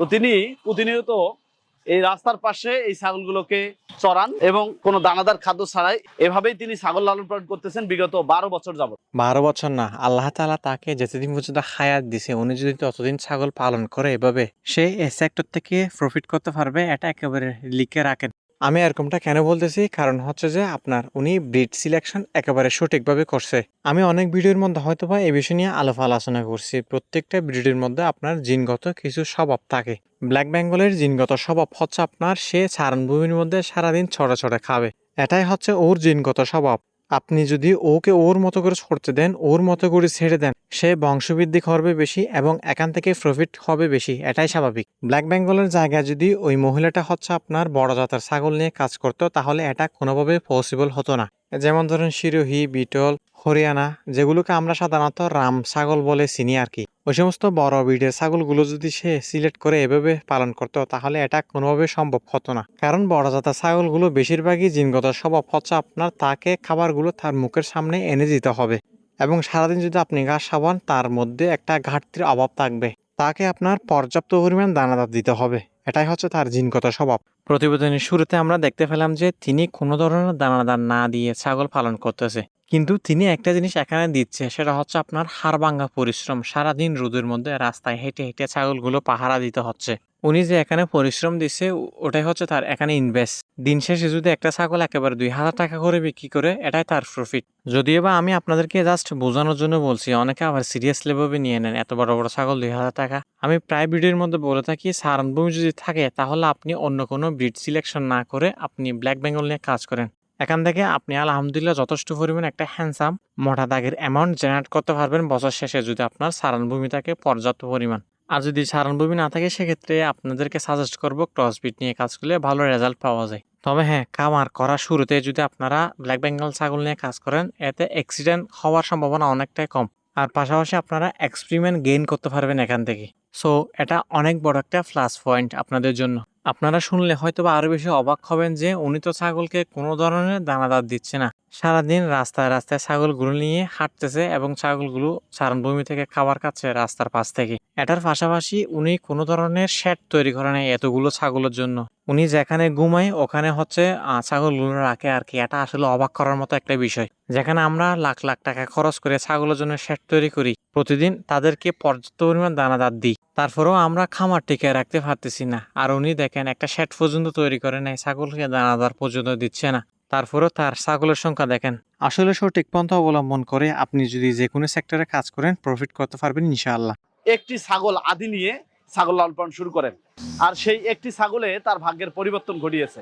তো তিনি প্রতিনিয়ত এই রাস্তার পাশে এই ছাগলগুলোকে চড়ান এবং কোনো দানাদার খাদ্য ছাড়াই এভাবেই তিনি ছাগল লালন পালন করতেছেন বিগত বারো বছর যাবত বারো বছর না, আল্লাহ তালা তাকে যেতদিন পর্যন্ত হায়াত দিছে, উনি যদি ততদিন ছাগল পালন করে, এভাবে সে সেক্টর থেকে প্রফিট করতে পারবে, এটা একেবারে লিখে রাখেন। আমি এরকমটা কেন বলতেছি? কারণ হচ্ছে যে আপনার উনি ব্রিড সিলেকশন একেবারে সঠিকভাবে করছে। আমি অনেক ভিডিওর মধ্যে হয়তো বা এই বিষয় নিয়ে আলোপ আলোচনা করছি। প্রত্যেকটা ব্রিডের মধ্যে আপনার জিনগত কিছু স্বভাব থাকে। ব্ল্যাক বেঙ্গলের জিনগত স্বভাব হচ্ছে আপনার সে চারণভূমির মধ্যে সারাদিন ছড়া ছড়া খাবে। এটাই হচ্ছে ওর জিনগত স্বভাব। আপনি যদি ওকে ওর মতো করে ছড়তে দেন, ওর মতো করে ছেড়ে দেন, সে বংশবৃদ্ধি করবে বেশি এবং এখান থেকে প্রফিট হবে বেশি, এটাই স্বাভাবিক। ব্ল্যাক বেঙ্গলের জায়গায় যদি ওই মহিলাটা হচ্ছে আপনার বড় জাতের ছাগল নিয়ে কাজ করতো, তাহলে এটা কোনোভাবে পসিবল হতো না। যেমন ধরেন শিরোহি, বিটল, হরিয়ানা, যেগুলোকে আমরা সাধারণত রাম ছাগল বলে চিনি আর কি। ওই সমস্ত বড় ব্রিডের ছাগলগুলো যদি সে সিলেক্ট করে এভাবে পালন করতো, তাহলে এটা কোনোভাবে সম্ভব হতো না। কারণ বড় জাতের ছাগলগুলো বেশিরভাগই জিনগত স্বভাব হচ্ছে আপনার তাকে খাবারগুলো তার মুখের সামনে এনে দিতে হবে এবং সারাদিন যদি আপনি ঘাস খাওয়ান, তার মধ্যে একটা ঘাটতির অভাব থাকবে। তাকে আপনার পর্যাপ্ত পরিমাণ দানাদার দিতে হবে। এটাই হচ্ছে তার জিনগত স্বভাব। প্রতিবেদনের শুরুতে আমরা দেখতে পেলাম যে তিনি কোনো ধরনের দানাদার না দিয়ে ছাগল পালন করতেছে। কিন্তু তিনি একটা জিনিস এখানে দিচ্ছে, সেটা হচ্ছে আপনার হাড়ভাঙ্গা পরিশ্রম। সারাদিন রোদের মধ্যে রাস্তায় হেঁটে হেঁটে ছাগলগুলো পাহারা দিতে হচ্ছে। উনি যে এখানে পরিশ্রম দিচ্ছে, ওটাই হচ্ছে তার এখানে ইনভেস্ট দিন শেষে যদি একটা ছাগল একেবারে দুই হাজার টাকা করে বিক্রি করে, এটাই তার প্রফিট যদিও বা আমি আপনাদেরকে জাস্ট বোঝানোর জন্য বলছি, অনেকে আবার সিরিয়াসলি ভাবে নিয়ে নেন, এত বড় বড় ছাগল দুই হাজার টাকা। আমি প্রায় ব্রিডের মধ্যে বলে থাকি, সারানভূমি যদি থাকে, তাহলে আপনি অন্য কোনো ব্রিড সিলেকশন না করে আপনি ব্ল্যাক বেঙ্গল নিয়ে কাজ করেন। এখান থেকে আপনি আলহামদুলিল্লাহ যথেষ্ট পরিমাণ একটা হ্যান্ডসাম মোটা দাগের অ্যামাউন্ট জেনারেট করতে পারবেন বছর শেষে যদি আপনার সারানভূমি থাকে পর্যাপ্ত পরিমাণ। আর যদি সারানভূমি না থাকে, সেক্ষেত্রে আপনাদেরকে সাজেস্ট করব ক্রসবিট নিয়ে কাজ করলে ভালো রেজাল্ট পাওয়া যায়। তবে হ্যাঁ খামার করার শুরুতে যদি আপনারা ব্ল্যাক বেঙ্গল ছাগল নিয়ে কাজ করেন, এতে অ্যাক্সিডেন্ট হওয়ার সম্ভাবনা অনেকটাই কম। আর পাশাপাশি আপনারা এক্সপেরিমেন্ট গেইন করতে পারবেন এখান থেকে। সো এটা অনেক বড় একটা প্লাস পয়েন্ট আপনাদের জন্য। আপনারা শুনলে হয়তো বা আরও বেশি অবাক হবেন যে উনি তো ছাগলকে কোনো ধরনের দানাদার দিচ্ছে না। সারাদিন রাস্তায় রাস্তায় ছাগলগুলো নিয়ে হাঁটতেছে এবং ছাগলগুলো চারণভূমি থেকে খাবার খাচ্ছে রাস্তার পাশ থেকে। এটার পাশাপাশি উনি কোনো ধরনের শেড তৈরি করে নাই এতগুলো ছাগলের জন্য। উনি যেখানে ঘুমায় ওখানে হচ্ছে ছাগলগুলো রাখে আর কি এটা আসলে অবাক করার মতো একটা বিষয়। যেখানে আমরা লাখ লাখ টাকা খরচ করে ছাগলের জন্য শেড তৈরি করি, প্রতিদিন তাদেরকে পর্যাপ্ত পরিমাণ দানাদার দিই। তারপরেও আমরা খামার টিকে রাখতে পারতেছি না। আর উনি দেখেন, একটা শেড পর্যন্ত তৈরি করে নাই, ছাগলকে দানাদার পর্যন্ত দিচ্ছে না। তারপরেও তার ছাগলের সংখ্যা দেখেন। আসলে সঠিক পন্থা অবলম্বন করে আপনি যদি যে কোনো সেক্টরে কাজ করেন প্রফিট করতে পারবেন ইনশাআল্লাহ। একটি ছাগল আদি নিয়ে ছাগল লালন পালন শুরু করেন। আর সেই একটি ছাগলে তার ভাগ্যের পরিবর্তন ঘটিয়েছে।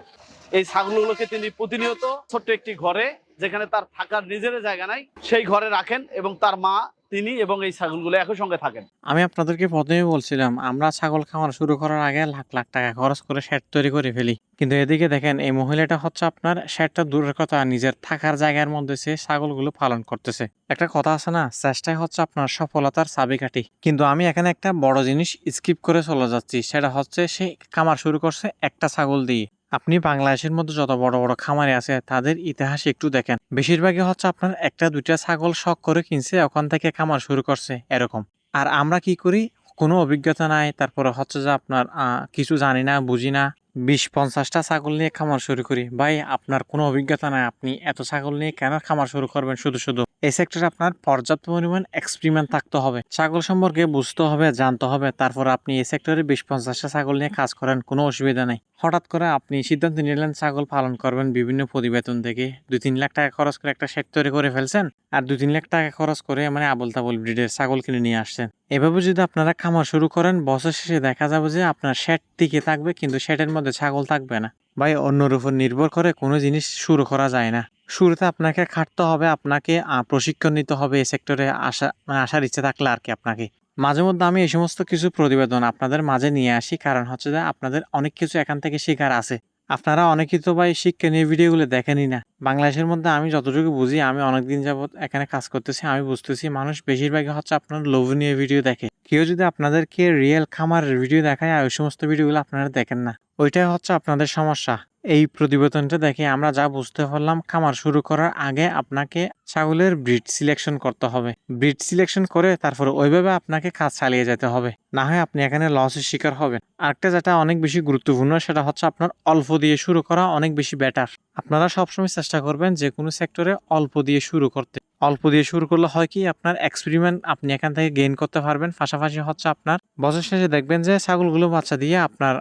এই ছাগলগুলোকে তিনি প্রতিনিয়ত ছোট্ট একটি ঘরে, যেখানে তার থাকার নিজের জায়গা নাই, সেই ঘরে রাখেন এবং তার মা তিনি এবং এই ছাগলগুলো একই সঙ্গে থাকেন। আমি আপনাদেরকে প্রথমেই বলছিলাম, আমরা ছাগল খামার শুরু করার আগে লাখ লাখ টাকা খরচ করে শেড তৈরি করে ফেলি। কিন্তু এদিকে দেখেন, এই মহিলাটা হচ্ছে আপনার শেডটা দূরের কথা, নিজের থাকার জায়গার মধ্যে সে ছাগলগুলো পালন করতেছে। একটা কথা আছে না চেষ্টাই হচ্ছে আপনার সফলতার চাবিকাঠি। কিন্তু আমি এখানে একটা বড় জিনিস স্কিপ করে চলে যাচ্ছি, সেটা হচ্ছে সে খামার শুরু করছে একটা ছাগল দিয়ে। আপনি বাংলাদেশের মধ্যে যত বড় বড় খামারে আছে, তাদের ইতিহাস একটু দেখেন। বেশিরভাগই হচ্ছে আপনার একটা, দুইটা ছাগল শখ করে কিনছে, ওখান থেকে খামার শুরু করছে, এরকম। আর আমরা কি করি? কোনো অভিজ্ঞতা নাই, তারপরে হচ্ছে যে আপনার কিছু জানি না, বুঝি না। বিশ পঞ্চাশটা ছাগল নিয়ে খামার শুরু করি। ভাই, আপনার কোনো অভিজ্ঞতা নাই, আপনি এত ছাগল নিয়ে কেন খামার শুরু করবেন শুধু শুধু? এই সেক্টরে আপনার পর্যাপ্ত পরিমাণ এক্সপেরিমেন্ট থাকতে হবে। ছাগল সম্পর্কে বুঝতে হবে, জানতে হবে, তারপর আপনি এই সেক্টরে বিশ পঞ্চাশটা ছাগল নিয়ে কাজ করেন, কোনো অসুবিধা নেই। হঠাৎ করে আপনি সিদ্ধান্ত নিলেন ছাগল পালন করবেন বিভিন্ন প্রতিবেদন থেকে। দুই তিন লাখ টাকা খরচ করে একটা শেড তৈরি করে ফেলছেন, আর দুই তিন লাখ টাকা খরচ করে মানে আবল তাবল ব্রিডের ছাগল কিনে নিয়ে আসছেন। এভাবে যদি আপনারা খামার শুরু করেন, বছর শেষে দেখা যাবে যে আপনার শেড টিকে থাকবে, কিন্তু শেডের মধ্যে ছাগল থাকবে না। ভাই, অন্যর উপর নির্ভর করে কোনো জিনিস শুরু করা যায় না। শুরুতে আপনাকে খাটতে হবে, আপনাকে প্রশিক্ষণ নিতে হবে এই সেক্টরে আসা মানে আসার ইচ্ছে থাকলে আর কি আপনাকে। মাঝে মধ্যে আমি এই সমস্ত কিছু প্রতিবেদন আপনাদের মাঝে নিয়ে আসি, কারণ হচ্ছে যে আপনাদের অনেক কিছু এখান থেকে শেখার আছে। আপনারা অনেকেই তো ভাই শিক্ষা নিয়ে ভিডিওগুলো দেখেনই না। বাংলাদেশের মধ্যে আমি যতটুকু বুঝি, আমি অনেকদিন যাবৎ এখানে কাজ করতেছি, আমি বুঝতেছি মানুষ বেশিরভাগই হচ্ছে আপনার লোভনীয় ভিডিও দেখে। কেউ যদি আপনাদেরকে রিয়েল খামারের ভিডিও দেখায়, আর ওই সমস্ত ভিডিওগুলো আপনারা দেখেন না, ওইটাই হচ্ছে আপনাদের সমস্যা। এই প্রতিবেদনটা দেখে আমরা যা বুঝতে পারলাম, খামার শুরু করার আগে আপনাকে ছাগলের ব্রিড সিলেকশন করতে হবে। ব্রিড সিলেকশন করে তারপরে ওইভাবে আপনাকে কাজ চালিয়ে যেতে হবে। না হয় আপনি এখানে লসের শিকার হবেন। আরেকটা যেটা অনেক বেশি গুরুত্বপূর্ণ, সেটা হচ্ছে আপনার অল্প দিয়ে শুরু করা অনেক বেশি বেটার আপনারা সবসময় চেষ্টা করবেন যে কোনো সেক্টরে অল্প দিয়ে শুরু করতে। অল্প দিয়ে শুরু করলে হয় কি, আপনার এক্সপেরিমেন্ট আপনি এখান থেকে গেইন করতে পারবেন। পাশাপাশি হচ্ছে আপনার। বছর শেষে দেখবেন যে ছাগলগুলো বাচ্চা দিয়ে আপনার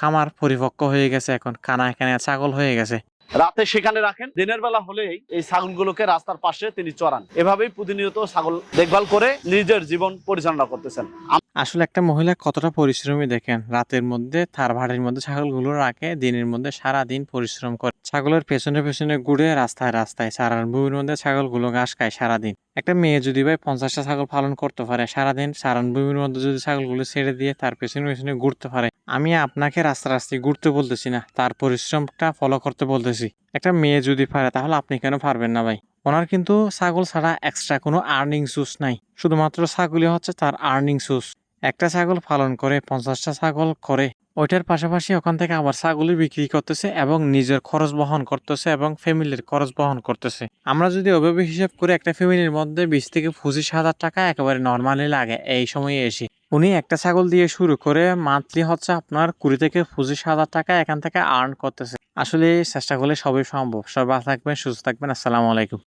কামার পরিপক্ক হয়ে গেছে এখন। কানা এখানে ছাগল হয়ে গেছে। রাতে সেখানে রাখেন। দিনের বেলা হলেই এই ছাগলগুলোকে রাস্তার পাশে তিনি চড়ান। এভাবেই প্রতিনিয়ত ছাগল দেখভাল করে নিজের জীবন পরিচালনা করতেছেন। আসলে একটা মহিলা কতটা পরিশ্রমী দেখেন? রাতের মধ্যে তার ভাড়ির মধ্যে ছাগলগুলো রাখে, দিনের মধ্যে সারা দিন পরিশ্রম করে। ছাগলের পেছনে পেছনে ঘুরে রাস্তায় রাস্তায় সারান ভূমির মধ্যে ছাগলগুলো ঘাস খায় সারাদিন। একটা মেয়ে যদি ভাই পঞ্চাশটা ছাগল পালন করতে পারে সারাদিন সারান ভূমির মধ্যে যদি ছাগলগুলো ছেড়ে দিয়ে তার পেছনে পেছনে ঘুরতে পারে। আমি আপনাকে রাস্তা রাস্তায় ঘুরতে বলতেছি না, তার পরিশ্রমটা ফলো করতে বলতেছি। একটা মেয়ে যদি পারে তাহলে আপনি কেন পারবেন না ভাই? ওনার কিন্তু ছাগল ছাড়া এক্সট্রা কোনো আর্নিং সোর্স নাই। শুধুমাত্র ছাগলই হচ্ছে তার আর্নিং সোর্স একটা ছাগল পালন করে, পঞ্চাশটা ছাগল করে। ওইটার পাশাপাশি ওখান থেকে আবার ছাগলই বিক্রি করতেছে এবং নিজের খরচ বহন করতেছে এবং ফ্যামিলির খরচ বহন করতেছে। আমরা যদি ওভাবে হিসাব করে, একটা ফ্যামিলির মধ্যে বিশ থেকে পঁচিশ হাজার টাকা একেবারে নর্মালি লাগে এই সময়ে এসে। উনি একটা ছাগল দিয়ে শুরু করে মান্থলি হচ্ছে আপনার কুড়ি থেকে পঁচিশ হাজার টাকা এখান থেকে আর্ন করতেছে। আসলে চেষ্টা করলে সবই সম্ভব। সবাই থাকবেন, সুস্থ থাকবেন। আসসালামু আলাইকুম।